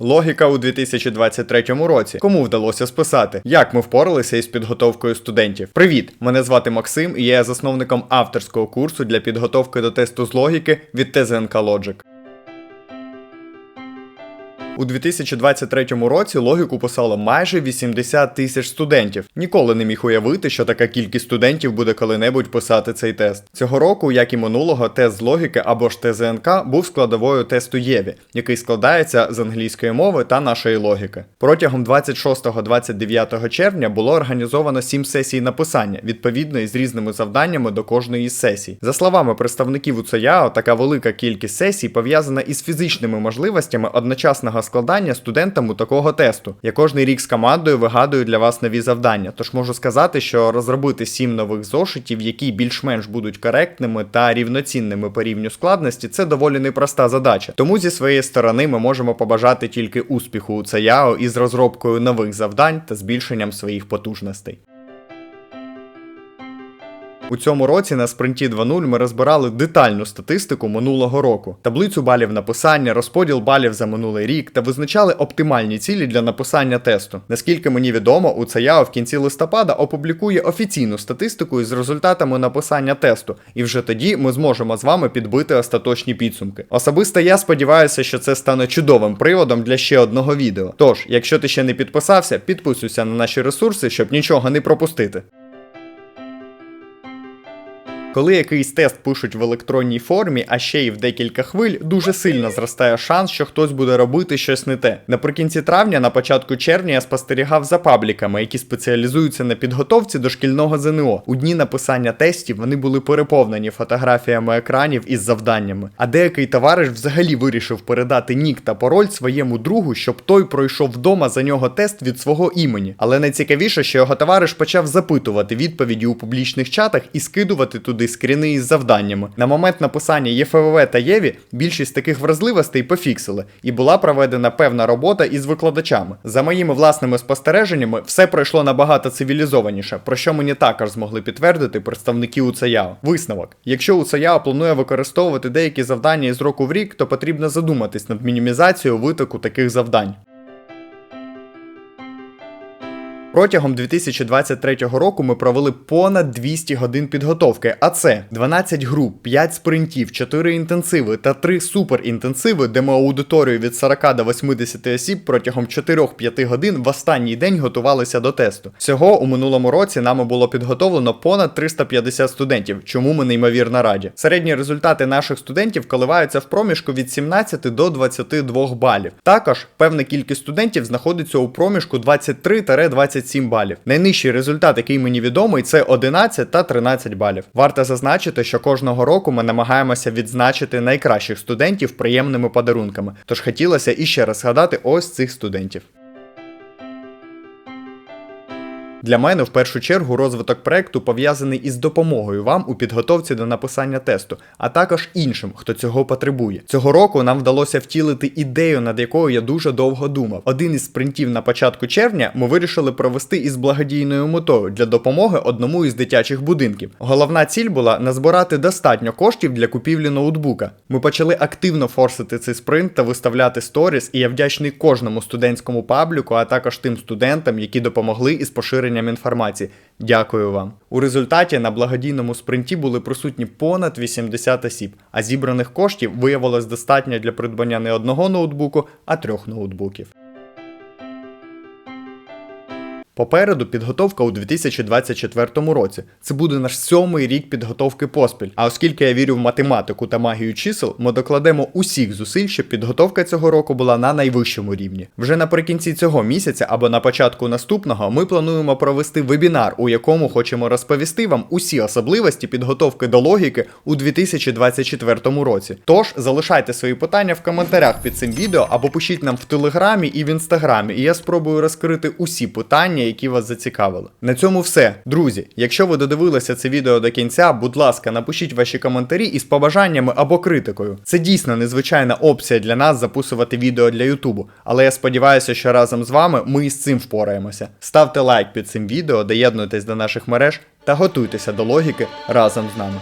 Логіка у 2023 році. Кому вдалося списати? Як ми впоралися із підготовкою студентів? Привіт! Мене звати Максим і я є засновником авторського курсу для підготовки до тесту з логіки від ТЗНК Logic. У 2023 році логіку писало майже 80 тисяч студентів. Ніколи не міг уявити, що така кількість студентів буде коли-небудь писати цей тест. Цього року, як і минулого, тест з логіки або ж ТЗНК був складовою тесту Єві, який складається з англійської мови та нашої логіки. Протягом 26-29 червня було організовано 7 сесій написання, відповідно із різними завданнями до кожної із сесій. За словами представників УЦЯО, така велика кількість сесій пов'язана із фізичними можливостями одночасного складання студентам у такого тесту. Я кожний рік з командою вигадую для вас нові завдання. Тож можу сказати, що розробити сім нових зошитів, які більш-менш будуть коректними та рівноцінними по рівню складності, це доволі непроста задача. Тому зі своєї сторони ми можемо побажати тільки успіху у ЦЯО із розробкою нових завдань та збільшенням своїх потужностей. У цьому році на спринті 2.0 ми розбирали детальну статистику минулого року, таблицю балів написання, розподіл балів за минулий рік та визначали оптимальні цілі для написання тесту. Наскільки мені відомо, у ЦЯО в кінці листопада опублікує офіційну статистику із результатами написання тесту, і вже тоді ми зможемо з вами підбити остаточні підсумки. Особисто я сподіваюся, що це стане чудовим приводом для ще одного відео. Тож, якщо ти ще не підписався, підписуйся на наші ресурси, щоб нічого не пропустити. Коли якийсь тест пишуть в електронній формі, а ще й в декілька хвиль, дуже сильно зростає шанс, що хтось буде робити щось не те. Наприкінці травня, на початку червня, я спостерігав за пабліками, які спеціалізуються на підготовці до шкільного ЗНО. У дні написання тестів вони були переповнені фотографіями екранів із завданнями. А деякий товариш взагалі вирішив передати нік та пароль своєму другу, щоб той пройшов вдома за нього тест від свого імені. Але найцікавіше, що його товариш почав запитувати відповіді у публічних чатах і скидувати туди скріни із завданнями. На момент написання ЄФВВ та Єві більшість таких вразливостей пофіксили, і була проведена певна робота із викладачами. За моїми власними спостереженнями, все пройшло набагато цивілізованіше, про що мені також змогли підтвердити представники УЦЯО. Висновок: якщо УЦЯО планує використовувати деякі завдання із року в рік, то потрібно задуматись над мінімізацією витоку таких завдань. Протягом 2023 року ми провели понад 200 годин підготовки, а це 12 груп, 5 спринтів, 4 інтенсиви та 3 суперінтенсиви, де ми аудиторію від 40 до 80 осіб протягом 4-5 годин в останній день готувалися до тесту. Всього у минулому році нами було підготовлено понад 350 студентів, чому ми неймовірно раді. Середні результати наших студентів коливаються в проміжку від 17 до 22 балів. Також певна кількість студентів знаходиться у проміжку 23-27 27 балів. Найнижчий результат, який мені відомий, це 11 та 13 балів. Варто зазначити, що кожного року ми намагаємося відзначити найкращих студентів приємними подарунками. Тож хотілося іще раз згадати ось цих студентів. Для мене в першу чергу розвиток проекту пов'язаний із допомогою вам у підготовці до написання тесту, а також іншим, хто цього потребує. Цього року нам вдалося втілити ідею, над якою я дуже довго думав. Один із спринтів на початку червня ми вирішили провести із благодійною метою для допомоги одному із дитячих будинків. Головна ціль була назбирати достатньо коштів для купівлі ноутбука. Ми почали активно форсити цей спринт та виставляти сторіс, і я вдячний кожному студентському пабліку, а також тим студентам, які допомогли із поширенням поширенням інформації. Дякую вам. У результаті на благодійному спринті були присутні понад 80 осіб, а зібраних коштів виявилось достатньо для придбання не одного ноутбуку, а трьох ноутбуків. Попереду підготовка у 2024 році. Це буде наш сьомий рік підготовки поспіль. А оскільки я вірю в математику та магію чисел, ми докладемо усіх зусиль, щоб підготовка цього року була на найвищому рівні. Вже наприкінці цього місяця або на початку наступного ми плануємо провести вебінар, у якому хочемо розповісти вам усі особливості підготовки до логіки у 2024 році. Тож залишайте свої питання в коментарях під цим відео або пишіть нам в телеграмі і в інстаграмі, і я спробую розкрити усі питання які вас зацікавили. На цьому все. Друзі, якщо ви додивилися це відео до кінця, будь ласка, напишіть ваші коментарі із побажаннями або критикою. Це дійсно незвичайна опція для нас записувати відео для Ютубу, але я сподіваюся, що разом з вами ми із цим впораємося. Ставте лайк під цим відео, доєднуйтесь до наших мереж та готуйтеся до логіки разом з нами.